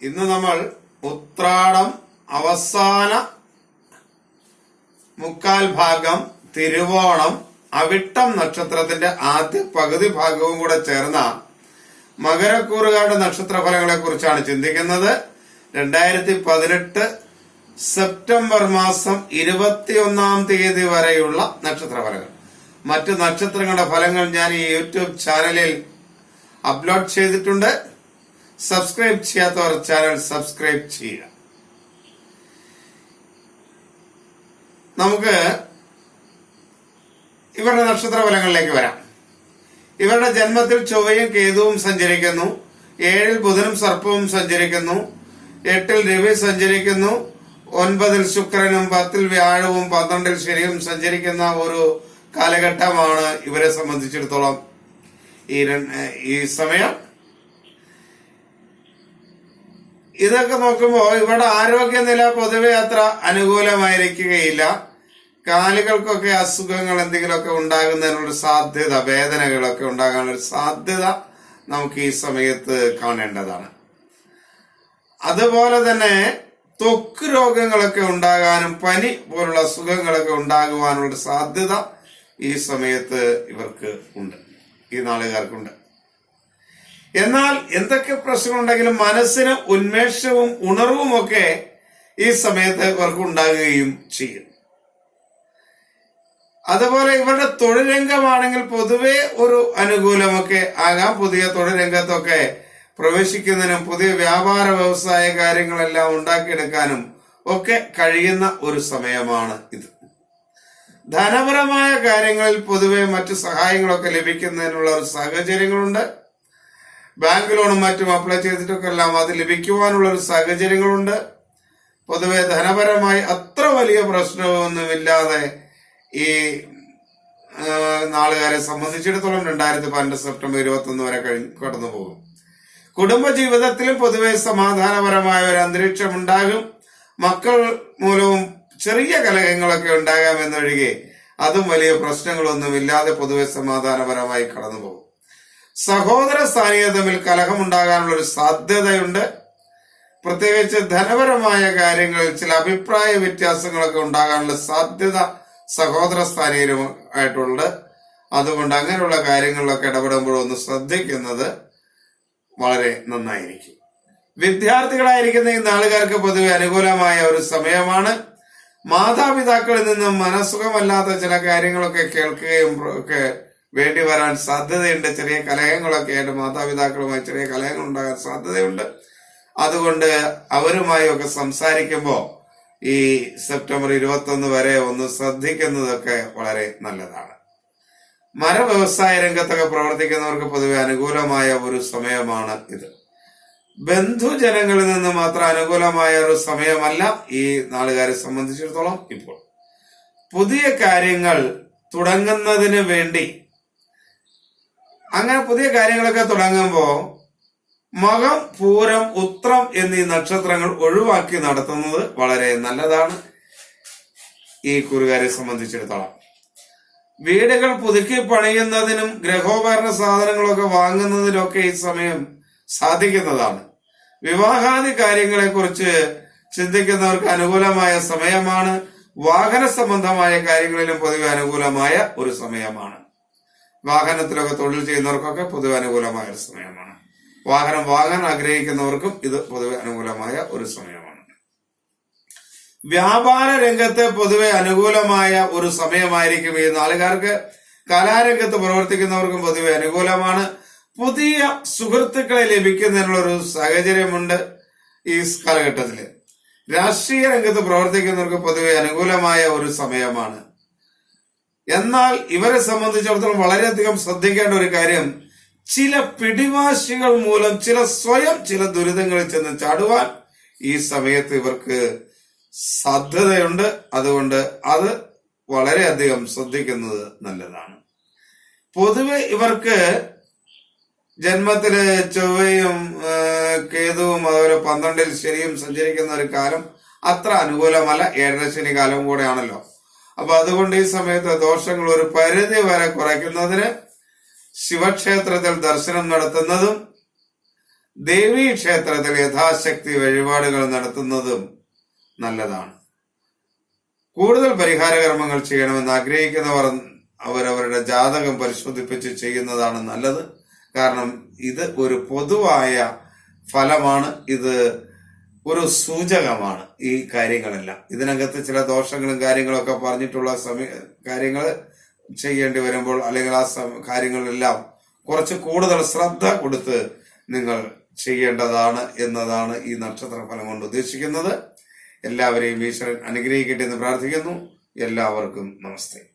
ഇന്ന് നമ്മൾ ഉത്രാടം അവസാന മുക്കാൽ ഭാഗം തിരുവോണം അവിട്ടം നക്ഷത്രത്തിന്റെ ആദ്യ പകുതി ഭാഗവും കൂടെ ചേർന്ന മകരക്കൂറുകാരുടെ നക്ഷത്രഫലങ്ങളെ കുറിച്ചാണ് ചിന്തിക്കുന്നത്. രണ്ടായിരത്തി പതിനെട്ട് സെപ്റ്റംബർ മാസം ഇരുപത്തിയൊന്നാം തീയതി വരെയുള്ള നക്ഷത്ര ഫലങ്ങൾ മറ്റു നക്ഷത്രങ്ങളുടെ ഫലങ്ങൾ ഞാൻ ഈ യൂട്യൂബ് ചാനലിൽ അപ്ലോഡ് ചെയ്തിട്ടുണ്ട്. സബ്സ്ക്രൈബ് ചെയ്യാത്തവർ ചാനൽ സബ്സ്ക്രൈബ് ചെയ്യുക. നമുക്ക് ഇവരുടെ നക്ഷത്ര ഫലങ്ങളിലേക്ക് വരാം. ഇവരുടെ ജന്മത്തിൽ ചൊവ്വയും കേതുവും സഞ്ചരിക്കുന്നു. ഏഴിൽ ബുധനും സർപ്പവും സഞ്ചരിക്കുന്നു. എട്ടിൽ രവി സഞ്ചരിക്കുന്നു. ഒൻപതിൽ ശുക്രനും പത്തിൽ വ്യാഴവും പന്ത്രണ്ടിൽ ശനിയും സഞ്ചരിക്കുന്ന ഒരു കാലഘട്ടമാണ് ഇവരെ സംബന്ധിച്ചിടത്തോളം ഈ ഈ സമയം. ഇതൊക്കെ നോക്കുമ്പോൾ ഇവിടെ ആരോഗ്യനില പൊതുവെ അത്ര അനുകൂലമായിരിക്കുകയില്ല. കാലുകൾക്കൊക്കെ അസുഖങ്ങൾ എന്തെങ്കിലുമൊക്കെ ഉണ്ടാകുന്നതിനുള്ള സാധ്യത വേദനകളൊക്കെ ഉണ്ടാകാനുള്ള സാധ്യത നമുക്ക് ഈ സമയത്ത് കാണേണ്ടതാണ്. അതുപോലെ തന്നെ ത്വക്ക് രോഗങ്ങളൊക്കെ ഉണ്ടാകാനും പനി പോലുള്ള അസുഖങ്ങളൊക്കെ ഉണ്ടാകുവാനുള്ള സാധ്യത ഈ സമയത്ത് ഇവർക്ക് ഉണ്ട്. ഈ നാളുകാർക്കുണ്ട്. എന്നാൽ എന്തൊക്കെ പ്രശ്നമുണ്ടെങ്കിലും മനസ്സിന് ഉന്മേഷവും ഉണർവും ഒക്കെ ഈ സമയത്ത് ഇവർക്ക് ഉണ്ടാകുകയും ചെയ്യും. അതുപോലെ ഇവരുടെ തൊഴിൽ രംഗമാണെങ്കിൽ പൊതുവെ ഒരു അനുകൂലമൊക്കെ ആകാം. പുതിയ തൊഴിൽ രംഗത്തൊക്കെ പ്രവേശിക്കുന്നതിനും പുതിയ വ്യാപാര വ്യവസായ കാര്യങ്ങളെല്ലാം ഉണ്ടാക്കിയെടുക്കാനും ഒക്കെ കഴിയുന്ന ഒരു സമയമാണ് ഇത്. ധനപരമായ കാര്യങ്ങളിൽ പൊതുവെ മറ്റു സഹായങ്ങളൊക്കെ ലഭിക്കുന്നതിനുള്ള ഒരു സാഹചര്യങ്ങളുണ്ട്. ബാങ്ക് ലോണും മറ്റും അപ്ലൈ ചെയ്തിട്ടൊക്കെ എല്ലാം അത് ലഭിക്കുവാനുള്ള ഒരു സാഹചര്യങ്ങളുണ്ട്. പൊതുവെ ധനപരമായി അത്ര വലിയ പ്രശ്നമൊന്നുമില്ലാതെ ഈ നാളുകാരെ സംബന്ധിച്ചിടത്തോളം രണ്ടായിരത്തി പന്ത്രണ്ട് സെപ്റ്റംബർ ഇരുപത്തി ഒന്ന് വരെ കഴിഞ്ഞ് കടന്നു പോകും കുടുംബജീവിതത്തിലും പൊതുവെ സമാധാനപരമായ ഒരു അന്തരീക്ഷം ഉണ്ടാകും മക്കൾ മൂലവും ചെറിയ കലഹങ്ങളൊക്കെ ഉണ്ടാകാമെന്നൊഴികെ അതും വലിയ പ്രശ്നങ്ങളൊന്നും ഇല്ലാതെ പൊതുവെ സമാധാനപരമായി കടന്നുപോകും. സഹോദര സ്ഥാനീയ തമ്മിൽ കലഹമുണ്ടാകാനുള്ള ഒരു സാധ്യതയുണ്ട്. പ്രത്യേകിച്ച് ധനപരമായ കാര്യങ്ങളിൽ ചില അഭിപ്രായ വ്യത്യാസങ്ങളൊക്കെ ഉണ്ടാകാനുള്ള സാധ്യത സഹോദര സ്ഥാനീയരുമായിട്ടുണ്ട് അതുകൊണ്ട് അങ്ങനെയുള്ള കാര്യങ്ങളിലൊക്കെ ഇടപെടുമ്പോൾ ഒന്ന് ശ്രദ്ധിക്കുന്നത് വളരെ നന്നായിരിക്കും. വിദ്യാർത്ഥികളായിരിക്കുന്ന ഈ നാളുകാർക്ക് പൊതുവെ അനുകൂലമായ ഒരു സമയമാണ്. മാതാപിതാക്കളിൽ നിന്നും മനസ്സുഖമല്ലാത്ത ചില കാര്യങ്ങളൊക്കെ കേൾക്കുകയും ഒക്കെ വേണ്ടി വരാൻ സാധ്യതയുണ്ട്. ചെറിയ കലഹങ്ങളൊക്കെ ആയിട്ട് മാതാപിതാക്കളുമായി ചെറിയ കലഹങ്ങൾ ഉണ്ടാകാൻ സാധ്യതയുണ്ട്. അതുകൊണ്ട് അവരുമായി ഒക്കെ സംസാരിക്കുമ്പോൾ ഈ സെപ്റ്റംബർ ഇരുപത്തൊന്ന് വരെ ഒന്ന് ശ്രദ്ധിക്കുന്നതൊക്കെ വളരെ നല്ലതാണ്. മര വ്യവസായ രംഗത്തൊക്കെ പ്രവർത്തിക്കുന്നവർക്ക് പൊതുവെ അനുകൂലമായ ഒരു സമയമാണ് ഇത്. ബന്ധുജനങ്ങളിൽ നിന്ന് മാത്രം അനുകൂലമായ ഒരു സമയമല്ല ഈ നാളുകാരെ സംബന്ധിച്ചിടത്തോളം ഇപ്പോൾ. പുതിയ കാര്യങ്ങൾ തുടങ്ങുന്നതിന് വേണ്ടി അങ്ങനെ പുതിയ കാര്യങ്ങളൊക്കെ തുടങ്ങുമ്പോൾ മകം പൂരം ഉത്രം എന്നീ നക്ഷത്രങ്ങൾ ഒഴിവാക്കി നടത്തുന്നത് വളരെ നല്ലതാണ് ഈ കുറുകാരെ സംബന്ധിച്ചിടത്തോളം. വീടുകൾ പുതുക്കി പണിയുന്നതിനും ഗ്രഹോപകരണ സാധനങ്ങളൊക്കെ വാങ്ങുന്നതിനൊക്കെ ഈ സമയം സാധിക്കുന്നതാണ്. വിവാഹാദി കാര്യങ്ങളെ കുറിച്ച് ചിന്തിക്കുന്നവർക്ക് അനുകൂലമായ സമയമാണ്. വാഹന സംബന്ധമായ കാര്യങ്ങളിലും പൊതുവെ അനുകൂലമായ ഒരു സമയമാണ്. വാഹനത്തിലൊക്കെ തൊഴിൽ ചെയ്യുന്നവർക്കൊക്കെ പൊതുവെ അനുകൂലമായ ഒരു സമയമാണ്. വാഹനം വാങ്ങാൻ ആഗ്രഹിക്കുന്നവർക്കും ഇത് പൊതുവെ അനുകൂലമായ ഒരു സമയമാണ്. വ്യാപാര രംഗത്ത് പൊതുവെ അനുകൂലമായ ഒരു സമയമായിരിക്കും ഈ നാളുകാർക്ക്. കലാരംഗത്ത് പ്രവർത്തിക്കുന്നവർക്കും പൊതുവെ അനുകൂലമാണ്. പുതിയ സുഹൃത്തുക്കളെ ലഭിക്കുന്നതിനുള്ള ഒരു സാഹചര്യമുണ്ട് ഈ കാലഘട്ടത്തിൽ രാഷ്ട്രീയ രംഗത്ത് പ്രവർത്തിക്കുന്നവർക്ക് പൊതുവെ അനുകൂലമായ ഒരു സമയമാണ്. എന്നാൽ ഇവരെ സംബന്ധിച്ചിടത്തോളം വളരെയധികം ശ്രദ്ധിക്കേണ്ട ഒരു കാര്യം ചില പിടിവാശികൾ മൂലം ചില സ്വയം ചില ദുരിതങ്ങളിൽ ചെന്ന് ചാടുവാൻ ഈ സമയത്ത് ഇവർക്ക് സാധ്യതയുണ്ട്. അതുകൊണ്ട് അത് വളരെയധികം ശ്രദ്ധിക്കുന്നത് നല്ലതാണ്. പൊതുവെ ഇവർക്ക് ജന്മത്തിൽ ചൊവ്വയും കേതുവും അതുപോലെ പന്ത്രണ്ടിൽ ശനിയും സഞ്ചരിക്കുന്ന ഒരു കാലം അത്ര അനുകൂലമല്ല. ഏഴര ശനി കാലം കൂടെയാണല്ലോ. അപ്പൊ അതുകൊണ്ട് ഈ സമയത്ത് ദോഷങ്ങൾ ഒരു പരിധി വരെ കുറയ്ക്കുന്നതിന് ശിവക്ഷേത്രത്തിൽ ദർശനം നടത്തുന്നതും ദേവീ ക്ഷേത്രത്തിൽ യഥാശക്തി വഴിപാടുകൾ നടത്തുന്നതും നല്ലതാണ്. കൂടുതൽ പരിഹാരകർമ്മങ്ങൾ ചെയ്യണമെന്ന് ആഗ്രഹിക്കുന്നവർ അവരവരുടെ ജാതകം പരിശോധിപ്പിച്ച് ചെയ്യുന്നതാണ് നല്ലത്. കാരണം ഇത് ഒരു പൊതുവായ ഫലമാണ് ഇത് ഒരു സൂചകമാണ് ഈ കാര്യങ്ങളെല്ലാം. ഇതിനകത്ത് ചില ദോഷങ്ങളും കാര്യങ്ങളൊക്കെ പറഞ്ഞിട്ടുള്ള സമയ കാര്യങ്ങൾ ചെയ്യേണ്ടി വരുമ്പോൾ അല്ലെങ്കിൽ ആ കാര്യങ്ങളെല്ലാം കുറച്ച് കൂടുതൽ ശ്രദ്ധ കൊടുത്ത് നിങ്ങൾ ചെയ്യേണ്ടതാണ് എന്നതാണ് ഈ നക്ഷത്ര ഫലം കൊണ്ട് ഉദ്ദേശിക്കുന്നത്. എല്ലാവരെയും ഈശ്വരൻ അനുഗ്രഹിക്കട്ടെ എന്ന് പ്രാർത്ഥിക്കുന്നു. എല്ലാവർക്കും നമസ്തേ.